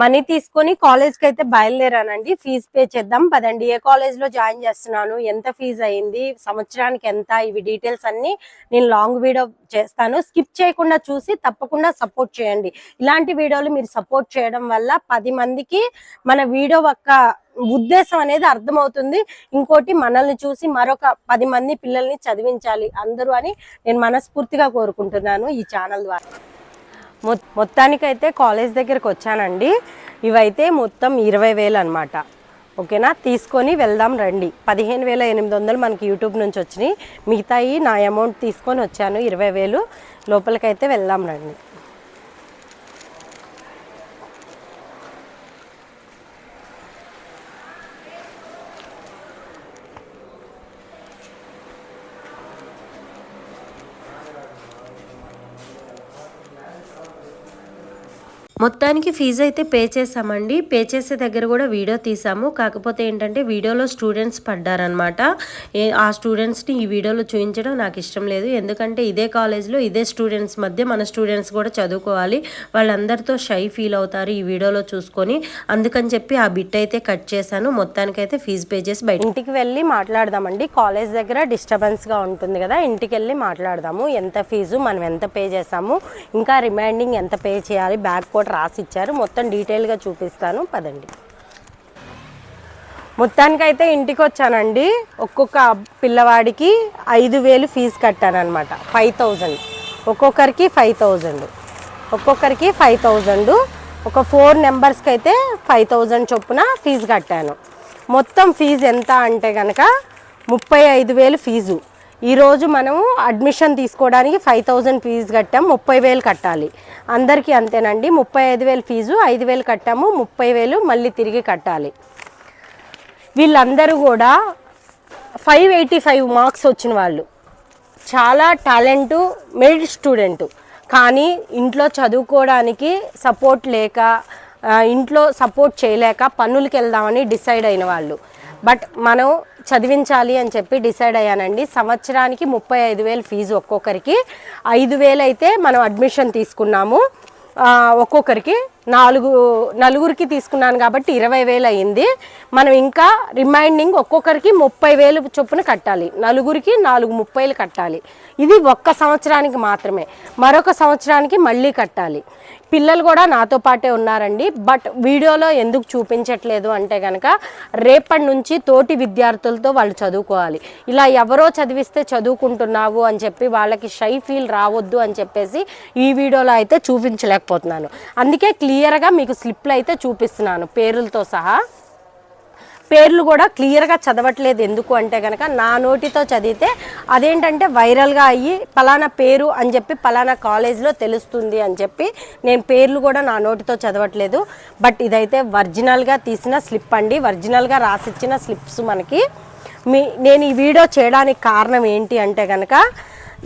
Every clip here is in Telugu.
మనీ తీసుకొని కాలేజ్కి అయితే బయలుదేరానండి. ఫీజు పే చేద్దాం పదండి. ఏ కాలేజ్లో జాయిన్ చేస్తున్నాను? ఎంత ఫీజు అయింది? సంవత్సరానికి ఎంత? ఇవి డీటెయిల్స్ అన్ని నేను లాంగ్ వీడియో చేస్తాను. స్కిప్ చేయకుండా చూసి తప్పకుండా సపోర్ట్ చేయండి. ఇలాంటి వీడియోలు మీరు సపోర్ట్ చేయడం వల్ల పది మందికి మన వీడియో యొక్క ఉద్దేశం అనేది అర్థమవుతుంది. ఇంకోటి మనల్ని చూసి మరొక పది మంది పిల్లల్ని చదివించాలి అందరూ అని నేను మనస్ఫూర్తిగా కోరుకుంటున్నాను ఈ ఛానల్ ద్వారా. మొత్తానికైతే కాలేజ్ దగ్గరికి వచ్చానండి. ఇవైతే మొత్తం ఇరవై వేలు అనమాట ఓకేనా? తీసుకొని వెళ్దాం రండి. పదిహేను వేల ఎనిమిది వందలు మనకి యూట్యూబ్ నుంచి వచ్చినాయి. మిగతాయి నా అమౌంట్ తీసుకొని వచ్చాను. ఇరవై వేలు లోపలికైతే వెళ్దాం రండి. మొత్తానికి ఫీజు అయితే పే చేసామండి. పే చేసే దగ్గర కూడా వీడియో తీసాము. కాకపోతే ఏంటంటే వీడియోలో స్టూడెంట్స్ పడ్డారనమాట ఆ స్టూడెంట్స్ని ఈ వీడియోలో చూపించడం నాకు ఇష్టం లేదు. ఎందుకంటే ఇదే కాలేజ్లో ఇదే స్టూడెంట్స్ మధ్య మన స్టూడెంట్స్ కూడా చదువుకోవాలి. వాళ్ళందరితో షై ఫీల్ అవుతారు ఈ వీడియోలో చూసుకొని. అందుకని చెప్పి ఆ బిట్ అయితే కట్ చేశాను. మొత్తానికైతే ఫీజు పే చేసి బయట ఇంటికి వెళ్ళి మాట్లాడదామండి. కాలేజ్ దగ్గర డిస్టర్బెన్స్గా ఉంటుంది కదా ఇంటికి వెళ్ళి మాట్లాడదాము. ఎంత ఫీజు మనం ఎంత పే చేసాము? ఇంకా రిమైండింగ్ ఎంత పే చేయాలి? బ్యాక్ కూడా రాసి ఇచ్చారు మొత్తం డీటెయిల్గా చూపిస్తాను. పదండి. మొత్తానికైతే ఇంటికి వచ్చానండి ఒక్కొక్క పిల్లవాడికి ఐదు వేలు ఫీజు కట్టాను అనమాట ఫైవ్ థౌజండ్. ఒక్కొక్కరికి ఫైవ్ థౌజండ్. ఒక్కొక్కరికి ఫైవ్ థౌజండ్. ఒక ఫోర్ నెంబర్స్కి అయితే ఫైవ్ థౌజండ్ చొప్పున ఫీజు కట్టాను. మొత్తం ఫీజు ఎంత అంటే కనుక ముప్పై ఐదు వేలు ఫీజు. ఈరోజు మనము అడ్మిషన్ తీసుకోవడానికి ఫైవ్ థౌజండ్ ఫీజు కట్టాం ముప్పై వేలు కట్టాలి. అందరికీ అంతేనండి. ముప్పై ఐదు వేలు ఫీజు ఐదు వేలు కట్టాము ముప్పై వేలు మళ్ళీ తిరిగి కట్టాలి. వీళ్ళందరూ కూడా ఫైవ్ ఎయిటీ ఫైవ్ మార్క్స్ వచ్చిన వాళ్ళు. చాలా టాలెంటు మెరిట్ స్టూడెంట్ కానీ ఇంట్లో చదువుకోవడానికి సపోర్ట్ లేక ఇంట్లో సపోర్ట్ చేయలేక పనులకి వెళ్దామని డిసైడ్ అయిన వాళ్ళు. బట్ మనం చదివించాలి అని చెప్పి డిసైడ్ అయ్యానండి. సంవత్సరానికి ముప్పై ఐదు వేలు ఫీజు ఒక్కొక్కరికి. ఐదు వేలు అయితే మనం అడ్మిషన్ తీసుకున్నాము. ఒక్కొక్కరికి నాలుగు నలుగురికి తీసుకున్నాను కాబట్టి ఇరవై వేలు అయింది. మనం ఇంకా రిమైండింగ్ ఒక్కొక్కరికి ముప్పై వేలు చొప్పున కట్టాలి. నలుగురికి నాలుగు ముప్పైలు కట్టాలి. ఇది ఒక్క సంవత్సరానికి మాత్రమే. మరొక సంవత్సరానికి మళ్ళీ కట్టాలి. పిల్లలు కూడా నాతో పాటే ఉన్నారండి. బట్ వీడియోలో ఎందుకు చూపించట్లేదు అంటే కనుక రేపటి నుంచి తోటి విద్యార్థులతో వాళ్ళు చదువుకోవాలి. ఇలా ఎవరో చదివిస్తే చదువుకుంటున్నావు అని చెప్పి వాళ్ళకి షై ఫీల్ రావద్దు అని చెప్పేసి ఈ వీడియోలో అయితే చూపించలేకపోతున్నాను. అందుకే క్లియర్గా మీకు స్లిప్లు అయితే చూపిస్తున్నాను పేర్లతో సహా. పేర్లు కూడా క్లియర్గా చదవట్లేదు ఎందుకు అంటే కనుక నా నోటితో చదివితే అదేంటంటే వైరల్గా అయ్యి పలానా పేరు అని చెప్పి పలానా కాలేజ్లో తెలుస్తుంది అని చెప్పి నేను పేర్లు కూడా నా నోటితో చదవట్లేదు. బట్ ఇదైతే ఒరిజినల్గా తీసిన స్లిప్ అండి. ఒరిజినల్గా రాసిచ్చిన స్లిప్స్ మనకి. మీ నేను ఈ వీడియో చేయడానికి కారణం ఏంటి అంటే కనుక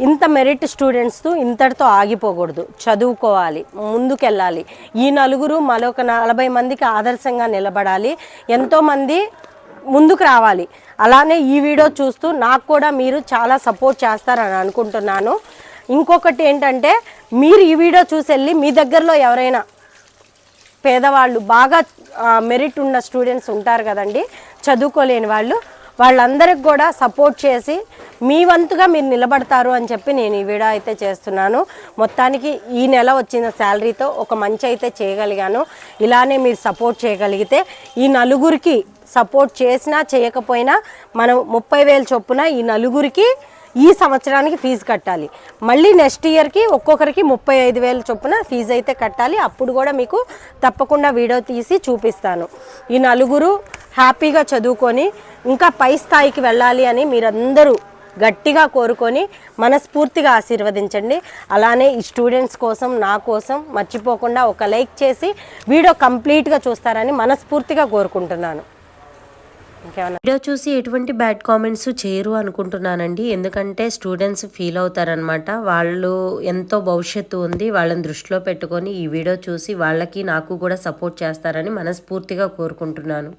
ఇంత మెరిట్ స్టూడెంట్స్తో ఇంతటితో ఆగిపోకూడదు. చదువుకోవాలి ముందుకెళ్ళాలి. ఈ నలుగురు మరొక నలభై మందికి ఆదర్శంగా నిలబడాలి. ఎంతోమంది ముందుకు రావాలి. అలానే ఈ వీడియో చూస్తూ నాకు కూడా మీరు చాలా సపోర్ట్ చేస్తారని అనుకుంటున్నాను. ఇంకొకటి ఏంటంటే మీరు ఈ వీడియో చూసెళ్ళి మీ దగ్గరలో ఎవరైనా పేదవాళ్ళు బాగా మెరిట్ ఉన్న స్టూడెంట్స్ ఉంటారు కదండి చదువుకోలేని వాళ్ళు వాళ్ళందరికి కూడా సపోర్ట్ చేసి మీ వంతుగా మీరు నిలబడతారు అని చెప్పి నేను ఈ వీడియో అయితే చేస్తున్నాను. మొత్తానికి ఈ నెల వచ్చిన శాలరీతో ఒక మంచి అయితే చేయగలిగాను. ఇలానే మీరు సపోర్ట్ చేయగలిగితే ఈ నలుగురికి సపోర్ట్ చేసినా చేయకపోయినా మనం ముప్పై వేలు చొప్పున ఈ నలుగురికి ఈ సంవత్సరానికి ఫీజు కట్టాలి. మళ్ళీ నెక్స్ట్ ఇయర్కి ఒక్కొక్కరికి ముప్పై ఐదు వేల చొప్పున ఫీజు అయితే కట్టాలి. అప్పుడు కూడా మీకు తప్పకుండా వీడియో తీసి చూపిస్తాను. ఈ నలుగురు హ్యాపీగా చదువుకొని ఇంకా పై స్థాయికి వెళ్ళాలి అని మీరందరూ గట్టిగా కోరుకొని మనస్ఫూర్తిగా ఆశీర్వదించండి. అలానే ఈ స్టూడెంట్స్ కోసం నా కోసం మర్చిపోకుండా ఒక లైక్ చేసి వీడియో కంప్లీట్గా చూస్తారని మనస్ఫూర్తిగా కోరుకుంటున్నాను. వీడియో చూసి ఎటువంటి బ్యాడ్ కామెంట్స్ చేయరు అనుకుంటున్నానండి. ఎందుకంటే స్టూడెంట్స్ ఫీల్ అవుతారనమాట వాళ్ళు ఎంతో భవిష్యత్తు ఉంది. వాళ్ళని దృష్టిలో పెట్టుకొని ఈ వీడియో చూసి వాళ్ళకి నాకు కూడా సపోర్ట్ చేస్తారని మనస్ఫూర్తిగా కోరుకుంటున్నాను.